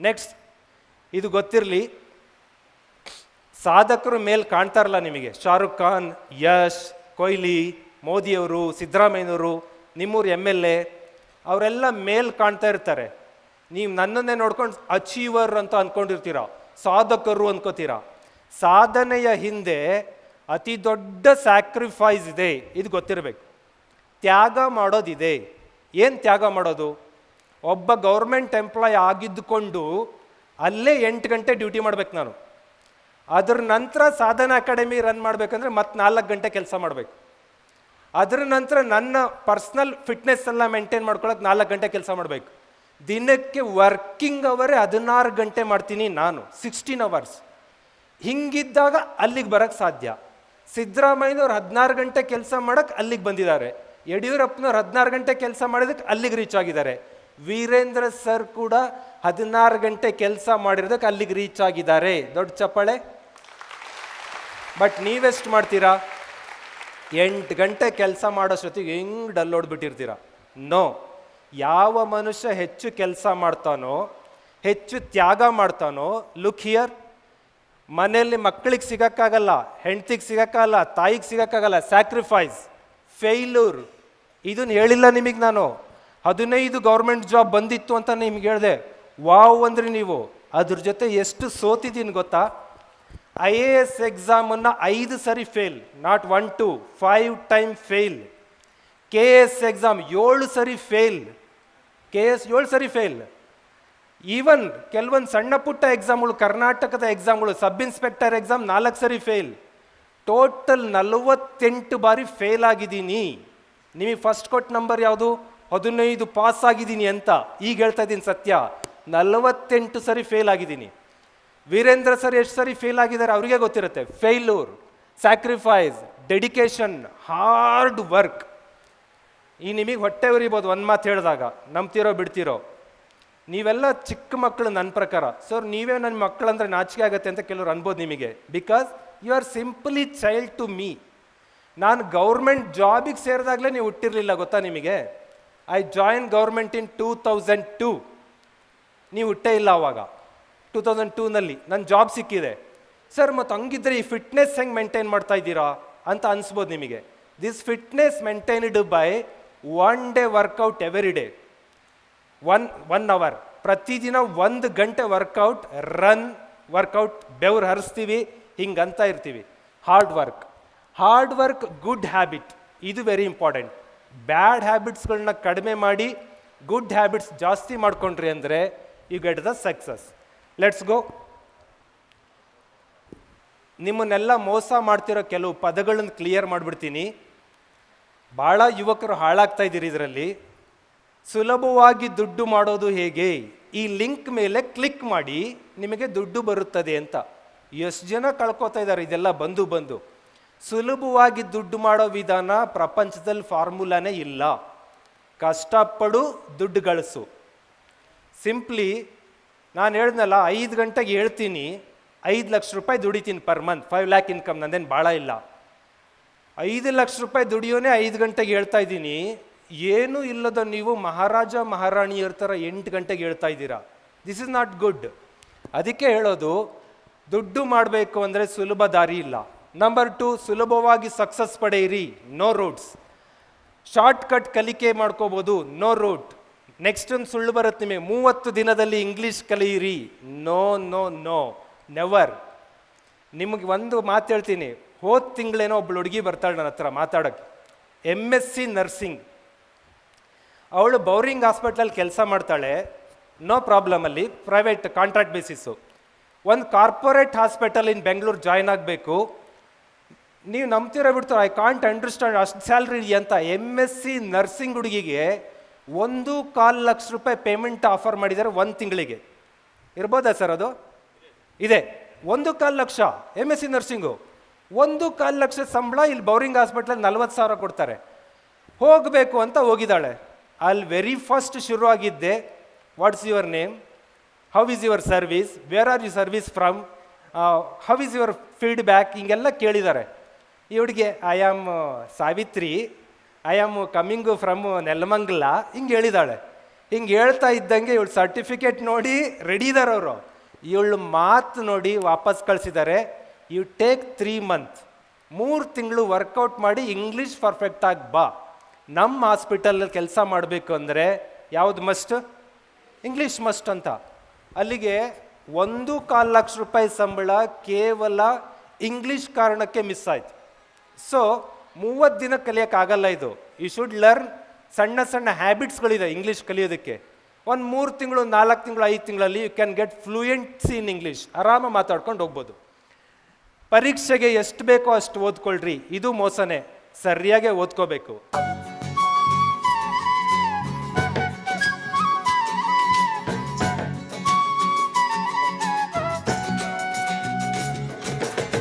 Next ಇದು ಗೊತ್ತಿರಲಿ. ಸಾಧಕರು ಮೇಲೆ ಕಾಣ್ತಾರಲ್ಲ ನಿಮಗೆ. ಶಾರುಖ್ ಖಾನ್, ಯಶ್, ಕೊಹ್ಲಿ, ಮೋದಿಯವರು, ಸಿದ್ದರಾಮಯ್ಯನವರು, ನಿಮ್ಮೂರು ಎಂ ಎಲ್ ಎ, ಅವರೆಲ್ಲ ಮೇಲ್ ಕಾಣ್ತಾ ಇರ್ತಾರೆ. ನೀವು ನನ್ನನ್ನೇ ನೋಡ್ಕೊಂಡು ಅಚೀವರ್ ಅಂತ ಅಂದ್ಕೊಂಡಿರ್ತೀರ ಸಾಧಕರು ಅನ್ಕೋತೀರಾ? ಸಾಧನೆಯ ಹಿಂದೆ ಅತಿ ದೊಡ್ಡ ಸ್ಯಾಕ್ರಿಫೈಸ್ ಇದೆ. ಇದು ಗೊತ್ತಿರಬೇಕು. ತ್ಯಾಗ ಮಾಡೋದಿದೆ. ಏನು ತ್ಯಾಗ ಮಾಡೋದು? ಒಬ್ಬ ಗೌರ್ಮೆಂಟ್ ಎಂಪ್ಲಾಯ್ ಆಗಿದ್ದುಕೊಂಡು ಅಲ್ಲೇ ಎಂಟು ಗಂಟೆ ಡ್ಯೂಟಿ ಮಾಡ್ಬೇಕು ನಾನು. ಅದ್ರ ನಂತರ ಸಾಧನ ಅಕಾಡೆಮಿ ರನ್ ಮಾಡಬೇಕಂದ್ರೆ ಮತ್ತೆ ನಾಲ್ಕು ಗಂಟೆ ಕೆಲಸ ಮಾಡಬೇಕು. ಅದರ ನಂತರ ನನ್ನ ಪರ್ಸ್ನಲ್ ಫಿಟ್ನೆಸ್ ಎಲ್ಲ ಮೇಂಟೈನ್ ಮಾಡ್ಕೊಳಕ್ಕೆ ನಾಲ್ಕು ಗಂಟೆ ಕೆಲಸ ಮಾಡಬೇಕು. ದಿನಕ್ಕೆ ವರ್ಕಿಂಗ್ ಅವರೇ ಹದಿನಾರು ಗಂಟೆ ಮಾಡ್ತೀನಿ ನಾನು ಸಿಕ್ಸ್ಟೀನ್ ಅವರ್ಸ್ ಹಿಂಗಿದ್ದಾಗ ಅಲ್ಲಿಗೆ ಬರೋಕ್ಕೆ ಸಾಧ್ಯ. ಸಿದ್ದರಾಮಯ್ಯನವ್ರು ಹದಿನಾರು ಗಂಟೆ ಕೆಲಸ ಮಾಡೋಕ್ಕೆ ಅಲ್ಲಿಗೆ ಬಂದಿದ್ದಾರೆ. ಯಡಿಯೂರಪ್ಪನವ್ರು ಹದಿನಾರು ಗಂಟೆ ಕೆಲಸ ಮಾಡಿದಕ್ಕೆ ಅಲ್ಲಿಗೆ ರೀಚ್ ಆಗಿದ್ದಾರೆ. ವೀರೇಂದ್ರ ಸರ್ ಕೂಡ ಹದಿನಾರು ಗಂಟೆ ಕೆಲಸ ಮಾಡಿರೋದಕ್ಕೆ ಅಲ್ಲಿಗೆ ರೀಚ್ ಆಗಿದ್ದಾರೆ. ದೊಡ್ಡ ಚಪ್ಪಾಳೆ. ಬಟ್ ನೀವೆಷ್ಟು ಮಾಡ್ತೀರಾ? ಎಂಟು ಗಂಟೆ ಕೆಲಸ ಮಾಡೋಷ್ಟೊತ್ತಿಗೆ ಹೆಂಗ್ ಡಲ್ ಹೊಡ್ಬಿಟ್ಟಿರ್ತೀರ? ನೋ ಯಾವ ಮನುಷ್ಯ ಹೆಚ್ಚು ಕೆಲಸ ಮಾಡ್ತಾನೋ, ಹೆಚ್ಚು ತ್ಯಾಗ ಮಾಡ್ತಾನೋ ಲುಕ್ ಹಿಯರ್ ಮನೆಯಲ್ಲಿ ಮಕ್ಕಳಿಗೆ ಸಿಗೋಕ್ಕಾಗಲ್ಲ, ಹೆಂಡ್ತಿಗೆ ಸಿಗೋಕ್ಕಾಗಲ್ಲ, ತಾಯಿಗೆ ಸಿಗೋಕ್ಕಾಗಲ್ಲ ಸ್ಯಾಕ್ರಿಫೈಸ್ ಫೇಲ್ಯೂರ್ ಇದನ್ನ ಹೇಳಿಲ್ಲ ನಿಮಗೆ ನಾನು. ಹದಿನೈದು ಗೌರ್ಮೆಂಟ್ ಜಾಬ್ ಬಂದಿತ್ತು ಅಂತ ನಿಮ್ಗೆ ಹೇಳಿದೆ. ವಾವ್ ಅಂದ್ರೆ ನೀವು. ಅದ್ರ ಜೊತೆ ಎಷ್ಟು ಸೋತಿದ್ದೀನಿ ಗೊತ್ತಾ? ಐ ಎ ಎಸ್ ಎಕ್ಸಾಮನ್ನು ಐದು ಸರಿ fail, not one, two, five time fail. K S exam ಏಳು ಸರಿ ಫೇಲ್. ಕೆ ಎಸ್ ಏಳು ಸರಿ ಫೇಲ್. ಈವನ್ ಕೆಲವೊಂದು ಸಣ್ಣ ಪುಟ್ಟ ಎಕ್ಸಾಮ್ಗಳು, ಕರ್ನಾಟಕದ ಎಕ್ಸಾಮ್ಗಳು, ಸಬ್ ಇನ್ಸ್ಪೆಕ್ಟರ್ ಎಕ್ಸಾಮ್ ನಾಲ್ಕು ಸರಿ ಫೇಲ್. ಟೋಟಲ್ ನಲವತ್ತೆಂಟು ಬಾರಿ ಫೇಲ್ ಆಗಿದ್ದೀನಿ. ನಿಮಗೆ ಫಸ್ಟ್ ಕೊಟ್ಟ ನಂಬರ್ ಯಾವುದು? ಹದಿನೈದು ಪಾಸ್ ಆಗಿದ್ದೀನಿ ಅಂತ ಈಗ ಹೇಳ್ತಾ ಇದ್ದೀನಿ ಸತ್ಯ. ನಲವತ್ತೆಂಟು ಸರಿ ಫೇಲ್ ಆಗಿದ್ದೀನಿ. ವೀರೇಂದ್ರ ಸರ್ ಎಷ್ಟು ಸರಿ ಫೇಲ್ ಆಗಿದ್ದಾರೆ ಅವರಿಗೆ ಗೊತ್ತಿರುತ್ತೆ. Failure sacrifice dedication hard work ಈ ನಿಮಗೆ ಹೊಟ್ಟೆ ಉರಿಬೋದು ಒಂದು ಮಾತು ಹೇಳಿದಾಗ. ನಂಬ್ತಿರೋ ಬಿಡ್ತಿರೋ. ನೀವೆಲ್ಲ ಚಿಕ್ಕ ಮಕ್ಕಳು ನನ್ನ ಪ್ರಕಾರ. ಸರ್ ನೀವೇ ನನ್ನ ಮಕ್ಕಳಂದ್ರೆ ನಾಚಿಕೆ ಆಗುತ್ತೆ ಅಂತ ಕೆಲವರು ಅನ್ಬೋದು ನಿಮಗೆ. Because you are simply child to me ನಾನು ಗೌರ್ಮೆಂಟ್ ಜಾಬಿಗೆ ಸೇರಿದಾಗಲೇ ನೀವು ಹುಟ್ಟಿರಲಿಲ್ಲ ಗೊತ್ತಾ ನಿಮಗೆ? I join government in two thousand two ನೀವು ಹುಟ್ಟೇ ಇಲ್ಲ ಅವಾಗ. ಟೂ ತೌಸಂಡ್ ಟೂನಲ್ಲಿ ನನ್ನ ಜಾಬ್ ಸಿಕ್ಕಿದೆ. ಸರ್ ಮತ್ತು ಹಂಗಿದ್ರೆ ಈ ಫಿಟ್ನೆಸ್ ಹೆಂಗೆ ಮೇಂಟೈನ್ ಮಾಡ್ತಾ ಇದ್ದೀರಾ ಅಂತ ಅನಿಸ್ಬೋದು ನಿಮಗೆ. This fitness maintained by one day workout every day one one hour ಪ್ರತಿದಿನ ಒಂದು ಗಂಟೆ ವರ್ಕೌಟ್ ರನ್ ವರ್ಕೌಟ್ ಬೆವ್ರು ಹರಿಸ್ತೀವಿ, ಹಿಂಗಂತ ಇರ್ತೀವಿ. Hard work hard work good habit ಇದು ವೆರಿ ಇಂಪಾರ್ಟೆಂಟ್ ಬ್ಯಾಡ್ ಹ್ಯಾಬಿಟ್ಸ್ಗಳನ್ನ ಕಡಿಮೆ ಮಾಡಿ ಗುಡ್ ಹ್ಯಾಬಿಟ್ಸ್ ಜಾಸ್ತಿ ಮಾಡಿಕೊಂಡ್ರಿ ಅಂದರೆ you get the success. Let's go ನಿಮ್ಮನ್ನೆಲ್ಲ ಮೋಸ ಮಾಡ್ತಿರೋ ಕೆಲವು ಪದಗಳನ್ನು ಕ್ಲಿಯರ್ ಮಾಡಿಬಿಡ್ತೀನಿ. ಭಾಳ ಯುವಕರು ಹಾಳಾಗ್ತಾ ಇದ್ದೀರಿ ಇದರಲ್ಲಿ. ಸುಲಭವಾಗಿ ದುಡ್ಡು ಮಾಡೋದು ಹೇಗೆ? ಈ ಲಿಂಕ್ ಮೇಲೆ ಕ್ಲಿಕ್ ಮಾಡಿ ನಿಮಗೆ ದುಡ್ಡು ಬರುತ್ತದೆ ಅಂತ. ಎಷ್ಟು ಜನ ಕಳ್ಕೊತಾ ಇದ್ದಾರೆ? ಇದೆಲ್ಲ ಬಂದು ಬಂದು. ಸುಲಭವಾಗಿ ದುಡ್ಡು ಮಾಡೋ ವಿಧಾನ ಪ್ರಪಂಚದಲ್ಲಿ ಫಾರ್ಮುಲಾನೇ ಇಲ್ಲ. ಕಷ್ಟಪಡು ದುಡ್ಡು ಗಳಿಸು. ಸಿಂಪ್ಲಿ ನಾನು ಹೇಳ್ದನಲ್ಲ, ಐದು ಗಂಟೆಗೆ ಹೇಳ್ತೀನಿ, ಐದು ಲಕ್ಷ ರೂಪಾಯಿ ದುಡಿತೀನಿ per month, five lakh income ನಂದೇನು ಭಾಳ ಇಲ್ಲ. ಐದು ಲಕ್ಷ ರೂಪಾಯಿ ದುಡಿಯೋನೇ ಐದು ಗಂಟೆಗೆ ಹೇಳ್ತಾ ಇದ್ದೀನಿ. ಏನೂ ಇಲ್ಲದ ನೀವು ಮಹಾರಾಜ, ಮಹಾರಾಣಿಯರ ಥರ ಎಂಟು ಗಂಟೆಗೆ ಹೇಳ್ತಾ ಇದ್ದೀರಾ? ದಿಸ್ ಇಸ್ ನಾಟ್ ಗುಡ್ ಅದಕ್ಕೆ ಹೇಳೋದು, ದುಡ್ಡು ಮಾಡಬೇಕು ಅಂದರೆ ಸುಲಭ ದಾರಿ ಇಲ್ಲ. ನಂಬರ್ ಟು ಸುಲಭವಾಗಿ ಸಕ್ಸಸ್ ಪಡೆಯಿರಿ. ನೋ ರೂಟ್ಸ್ ಶಾರ್ಟ್ ಕಟ್ ಕಲಿಕೆ ಮಾಡ್ಕೋಬೋದು. ನೋ ರೂಟ್ ನೆಕ್ಸ್ಟ್ ಒಂದು ಸುಳ್ಳು ಬರುತ್ತೆ ನಿಮಗೆ. ಮೂವತ್ತು ದಿನದಲ್ಲಿ ಇಂಗ್ಲೀಷ್ ಕಲಿಯಿರಿ. ನೋ ನೋ ನೋ ನೆವರ್ ನಿಮಗೆ ಒಂದು ಮಾತು ಹೇಳ್ತೀನಿ. ಹೋದ ತಿಂಗಳೇನೋ ಒಬ್ಬಳು ಹುಡುಗಿ ಬರ್ತಾಳೆ ನನ್ನ ಹತ್ರ ಮಾತಾಡೋಕ್ಕೆ ಎಂ ಎಸ್ ಸಿ ನರ್ಸಿಂಗ್ ಅವಳು ಬೌರಿಂಗ್ ಹಾಸ್ಪಿಟ್ಲಲ್ಲಿ ಕೆಲಸ ಮಾಡ್ತಾಳೆ. ನೋ ಪ್ರಾಬ್ಲಮಲ್ಲಿ ಪ್ರೈವೇಟ್ ಕಾಂಟ್ರಾಕ್ಟ್ ಬೇಸಿಸ್ಸು ಒಂದು corporate hospital in Bengaluru join ಆಗಬೇಕು. ನೀವು ನಂಬ್ತೀರ ಬಿಡ್ತಾರೆ ಐ ಕಾಂಟ್ ಅಂಡರ್ಸ್ಟ್ಯಾಂಡ್ ಅಷ್ಟು ಸ್ಯಾಲ್ರಿ ಅಂತ. ಎಂ ಎಸ್ ಸಿ ನರ್ಸಿಂಗ್ ಹುಡುಗಿಗೆ ಒಂದು ಕಾಲು ಲಕ್ಷ ರೂಪಾಯಿ ಪೇಮೆಂಟ್ ಆಫರ್ ಮಾಡಿದ್ದಾರೆ ಒಂದು ತಿಂಗಳಿಗೆ. ಇರ್ಬೋದಾ ಸರ್ ಅದು? ಇದೆ. ಒಂದು ಕಾಲು ಲಕ್ಷ ಎಂ ಎಸ್ ಸಿ ನರ್ಸಿಂಗು ಒಂದು ಕಾಲು ಲಕ್ಷ ಸಂಬಳ ಇಲ್ಲಿ ಬೌರಿಂಗ್ ಹಾಸ್ಪಿಟ್ಲಲ್ಲಿ ನಲ್ವತ್ತು ಸಾವಿರ ಕೊಡ್ತಾರೆ. ಹೋಗಬೇಕು ಅಂತ ಹೋಗಿದ್ದಾಳೆ. ಅಲ್ಲಿ very first ಶುರುವಾಗಿದ್ದೆ what's your name how is your service where are you service from how is your feedback ಹಿಂಗೆಲ್ಲ ಕೇಳಿದ್ದಾರೆ. ಇವಳಿಗೆ I am Savitri. I am coming from Nelamangala. ಹಿಂಗೆ ಹೇಳಿದಾಳೆ. ಹಿಂಗೆ ಹೇಳ್ತಾ ಇದ್ದಂಗೆ ಇವಳು ಸರ್ಟಿಫಿಕೇಟ್ ನೋಡಿ ರೆಡಿ ಇದ್ದಾರೆ ಅವರು. ಇವಳು ಮಾತು ನೋಡಿ ವಾಪಸ್ ಕಳಿಸಿದ್ದಾರೆ ಯು ಟೇಕ್ ತ್ರೀ ಮಂತ್ ಮೂರು ತಿಂಗಳು ವರ್ಕೌಟ್ ಮಾಡಿ ಇಂಗ್ಲೀಷ್ ಪರ್ಫೆಕ್ಟ್ ಆಗಿ ಬಾ. ನಮ್ಮ ಹಾಸ್ಪಿಟಲಲ್ಲಿ ಕೆಲಸ ಮಾಡಬೇಕು ಅಂದರೆ ಯಾವುದು ಮಸ್ಟ್ ಇಂಗ್ಲೀಷ್ ಮಸ್ಟ್ ಅಂತ. ಅಲ್ಲಿಗೆ ಒಂದು ಕಾಲು ಲಕ್ಷ ರೂಪಾಯಿ ಸಂಬಳ ಕೇವಲ ಇಂಗ್ಲೀಷ್ ಕಾರಣಕ್ಕೆ ಮಿಸ್ ಆಯ್ತು. ಸೊ ಮೂವತ್ತು ದಿನ ಕಲಿಯೋಕ್ಕಾಗಲ್ಲ ಇದು. ಯು ಶುಡ್ ಲರ್ನ್ ಸಣ್ಣ ಸಣ್ಣ ಹ್ಯಾಬಿಟ್ಸ್ಗಳಿದೆ ಇಂಗ್ಲೀಷ್ ಕಲಿಯೋದಕ್ಕೆ. ಒಂದು ಮೂರು ತಿಂಗಳು, ನಾಲ್ಕು ತಿಂಗಳು, ಐದು ತಿಂಗಳಲ್ಲಿ you can get fluency in English ಆರಾಮ ಮಾತಾಡ್ಕೊಂಡು ಹೋಗ್ಬೋದು. ಪರೀಕ್ಷೆಗೆ ಎಷ್ಟು ಬೇಕೋ ಅಷ್ಟು ಓದ್ಕೊಳ್ರಿ. ಇದು ಮೋಸನೆ. ಸರಿಯಾಗಿ ಓದ್ಕೋಬೇಕು.